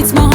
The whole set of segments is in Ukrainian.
it's more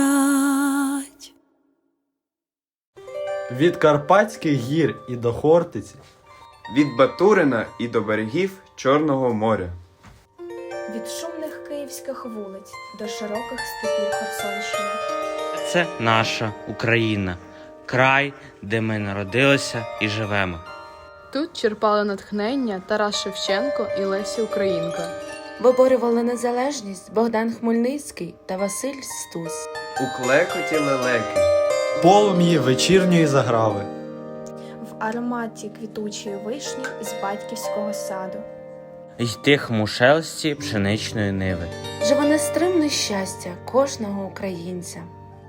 горять. Від Карпатських гір і до Хортиці. Від Батурина і до берегів Чорного моря. Від шумних київських вулиць до широких степів Херсонщини. Це наша Україна, край, де ми народилися і живемо. Тут черпали натхнення Тарас Шевченко і Лесі Українка. Виборювали незалежність Богдан Хмельницький та Василь Стус. У клекоті лелеки. Полум'ї вечірньої заграви. В ароматі квітучої вишні з батьківського саду. Й тихому шелсті пшеничної ниви. Живе нестримне щастя кожного українця.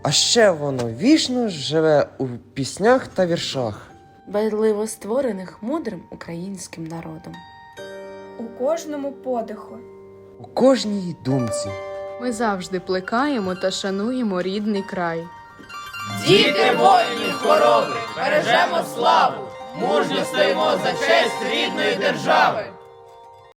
А ще воно вічно живе у піснях та віршах. Байливо створених мудрим українським народом. У кожному подиху. У кожній думці. Ми завжди плекаємо та шануємо рідний край. Діти воїнів хоробрих, бережемо славу, мужньо стоїмо за честь рідної держави.